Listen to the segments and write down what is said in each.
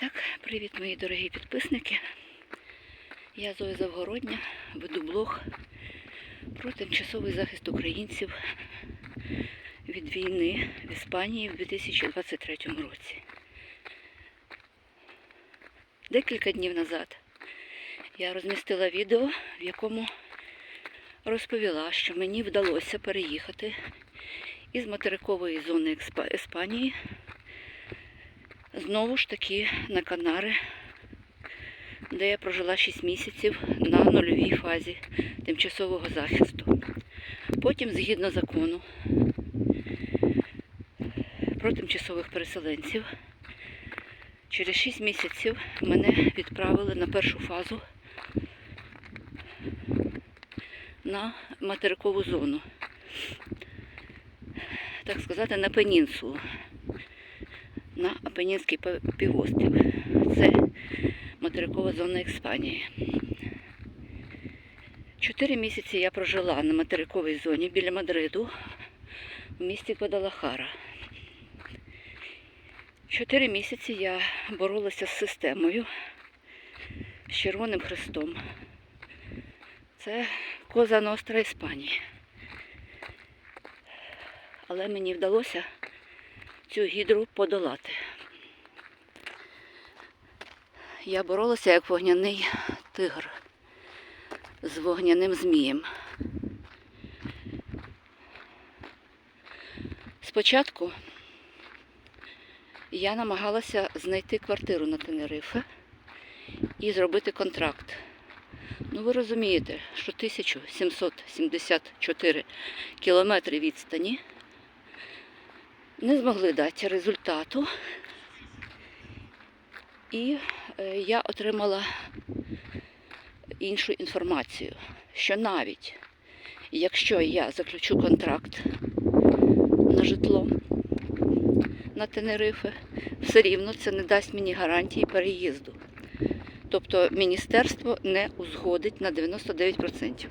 так, привіт, мої дорогі підписники. Я Зоя Завгородня, веду блог про тимчасовий захист українців від війни в Іспанії в 2023 році. Декілька днів назад я розмістила відео, в якому розповіла, що мені вдалося переїхати із материкової зони Іспанії знову ж таки на Канари, де я прожила 6 місяців на нульовій фазі тимчасового захисту. Потім, згідно закону про тимчасових переселенців, через 6 місяців мене відправили на першу фазу на материкову зону. Так сказати, на пенінсулу на Апенінський півострів. Це материкова зона Іспанії. Чотири місяці я прожила на материковій зоні біля Мадриду в місті Гвадалахара. Чотири місяці я боролася з системою, з Червоним Хрестом. Це Коза Ностра Іспанії. Але мені вдалося цю гідру подолати. Я боролася як вогняний тигр з вогняним змієм. Спочатку я намагалася знайти квартиру на Тенерифе і зробити контракт. Ну, ви розумієте, що 1774 кілометри відстані не змогли дати результату. І е, я отримала іншу інформацію, що навіть якщо я заключу контракт на житло на Тенерифе, все рівно це не дасть мені гарантії переїзду. Тобто міністерство не узгодить на 99%.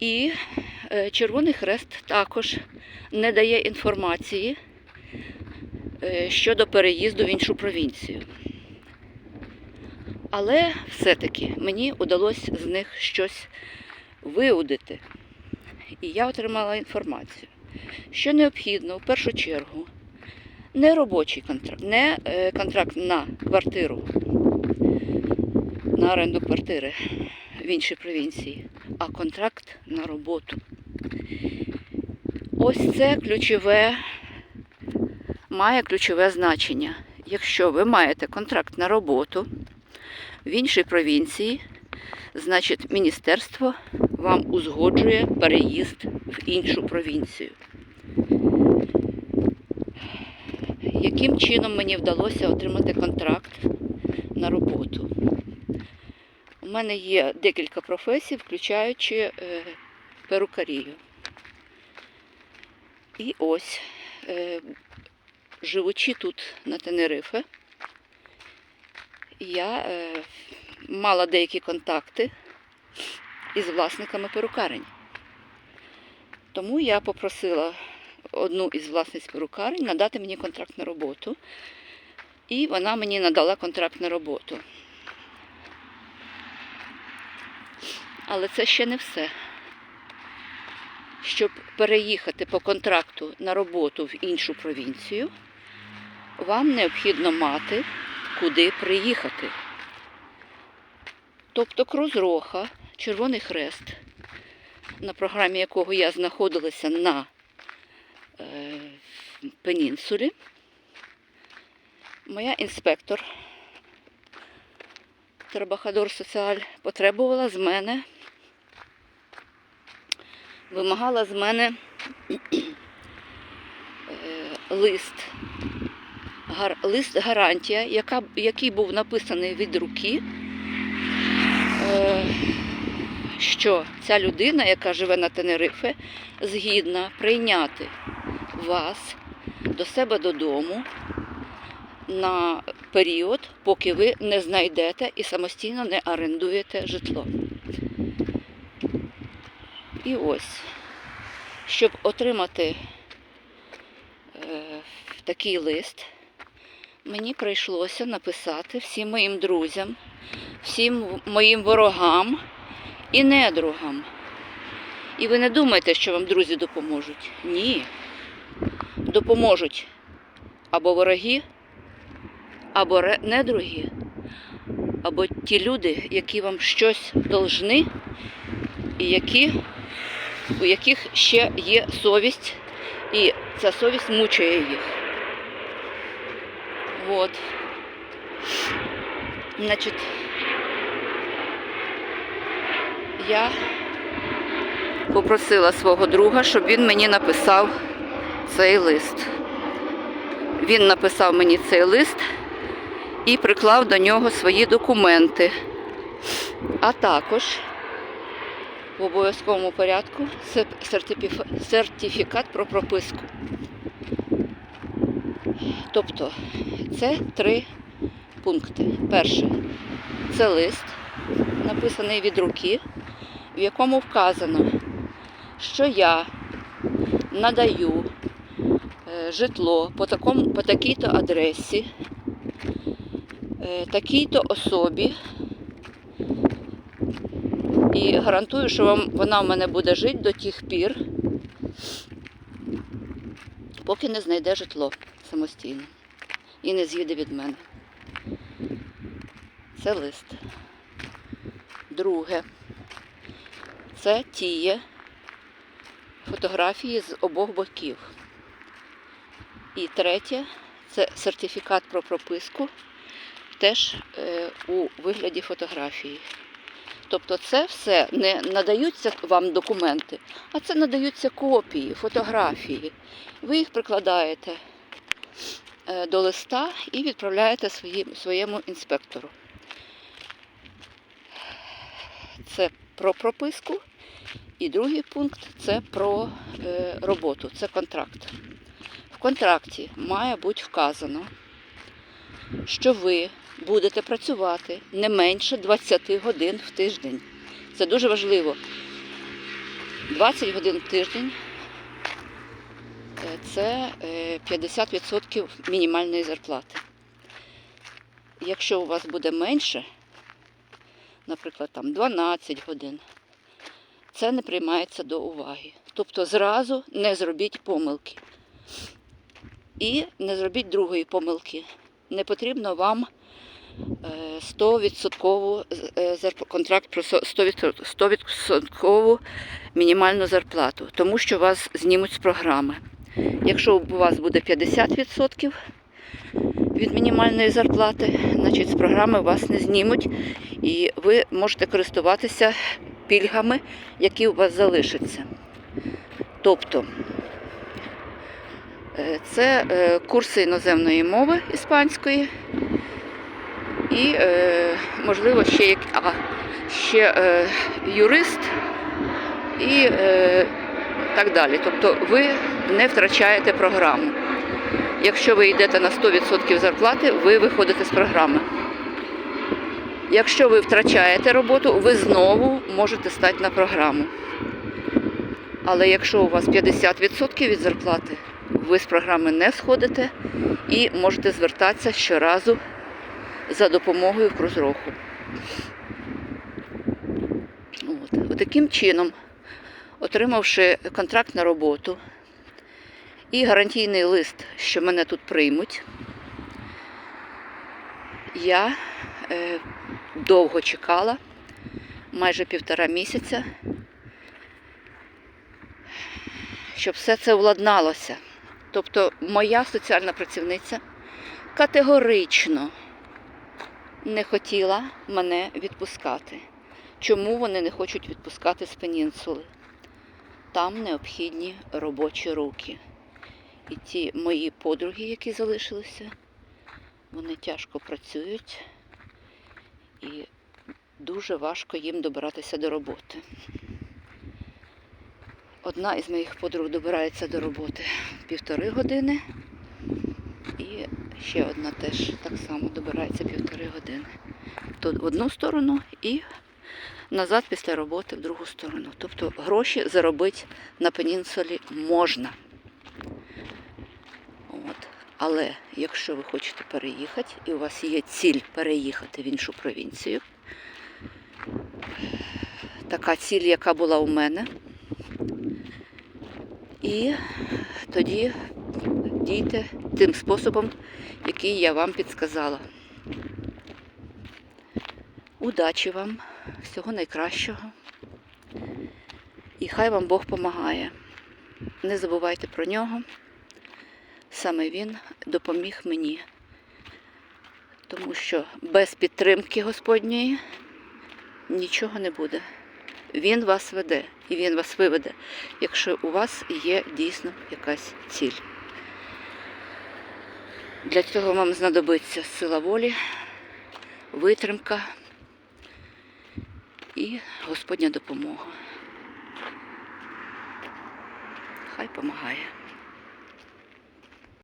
І Червоний Хрест також не дає інформації е, щодо переїзду в іншу провінцію. Але все-таки мені вдалося з них щось виудити. І я отримала інформацію, що необхідно в першу чергу не робочий контракт, не е, контракт на квартиру, на оренду квартири в іншій провінції, а контракт на роботу. Ось це ключове, має ключове значення. Якщо ви маєте контракт на роботу в іншій провінції, значить міністерство вам узгоджує переїзд в іншу провінцію. Яким чином мені вдалося отримати контракт на роботу? У мене є декілька професій, включаючи е, перукарію. І ось, е, живучи тут на Тенерифе, я е, мала деякі контакти із власниками перукарень. Тому я попросила одну із власниць перукарень надати мені контракт на роботу. І вона мені надала контракт на роботу. Але це ще не все. Щоб переїхати по контракту на роботу в іншу провінцію, вам необхідно мати куди приїхати. Тобто Крузроха, Червоний Хрест, на програмі якого я знаходилася на е, пенінсулі, моя інспектор Трабахадор Соціаль потребувала з мене, вимагала з мене е, лист, лист гарантія, яка, який був написаний від руки, е, що ця людина, яка живе на Тенерифе, згідна прийняти вас до себе додому на період, поки ви не знайдете і самостійно не орендуєте житло. І ось, щоб отримати е, такий лист, мені прийшлося написати всім моїм друзям, всім моїм ворогам і недругам. І ви не думаєте, що вам друзі допоможуть? Ні. Допоможуть або вороги, або недруги, або ті люди, які вам щось должны, і які, у яких ще є совість, і ця совість мучає їх. Вот. Значить, я попросила свого друга, щоб він мені написав цей лист. Він написав мені цей лист і приклав до нього свої документи. А також в обов'язковому порядку сер- сертифікат про прописку. Тобто це три пункти. Перше це лист, написаний від руки, в якому вказано, що я надаю е, житло по, такому, по такій-то адресі, е, такій-то особі. І гарантую, що вам, вона в мене буде жити до тих пір, поки не знайде житло самостійно і не з'їде від мене. Це лист. Друге. Це тіє фотографії з обох боків. І третє це сертифікат про прописку, теж е, у вигляді фотографії. Тобто це все не надаються вам документи, а це надаються копії, фотографії. Ви їх прикладаєте е, до листа і відправляєте своєму інспектору. Це про прописку. І другий пункт це про е, роботу, це контракт. В контракті має бути вказано, що ви будете працювати не менше 20 годин в тиждень. Це дуже важливо. 20 годин в тиждень е, це е, 50% мінімальної зарплати. Якщо у вас буде менше, наприклад, там 12 годин, це не приймається до уваги. Тобто зразу не зробіть помилки. І не зробіть другої помилки. Не потрібно вам е, 100% з- е, контракт про 100% 100% мінімальну зарплату, тому що вас знімуть з програми. Якщо у вас буде 50% від мінімальної зарплати, значить з програми вас не знімуть і ви можете користуватися пільгами, які у вас залишаться. Тобто е, це е, курси іноземної мови іспанської і, е, можливо, ще, як, а, ще е, юрист і е, так далі. Тобто ви не втрачаєте програму. Якщо ви йдете на 100% зарплати, ви виходите з програми. Якщо ви втрачаєте роботу, ви знову можете стати на програму. Але якщо у вас 50% від зарплати, ви з програми не сходите і можете звертатися щоразу за допомогою в крузроху. От. Таким чином, отримавши контракт на роботу і гарантійний лист, що мене тут приймуть, я е, довго чекала, майже півтора місяця, щоб все це владналося. Тобто моя соціальна працівниця категорично не хотіла мене відпускати. Чому вони не хочуть відпускати з пенінсули? Там необхідні робочі руки. І ті мої подруги, які залишилися, вони тяжко працюють і дуже важко їм добиратися до роботи. Одна із моїх подруг добирається до роботи півтори години, і ще одна теж так само добирається півтори години. То в одну сторону і назад після роботи в другу сторону. Тобто гроші заробити на пенінсулі можна. От. Але якщо ви хочете переїхати, і у вас є ціль переїхати в іншу провінцію, така ціль, яка була у мене, і тоді дійте тим способом, який я вам підсказала. Удачі вам, всього найкращого. І хай вам Бог помагає. Не забувайте про нього. Саме він допоміг мені. Тому що без підтримки Господньої нічого не буде. Він вас веде і він вас виведе, якщо у вас є дійсно якась ціль. Для цього вам знадобиться сила волі, витримка і Господня допомога. Хай помагає.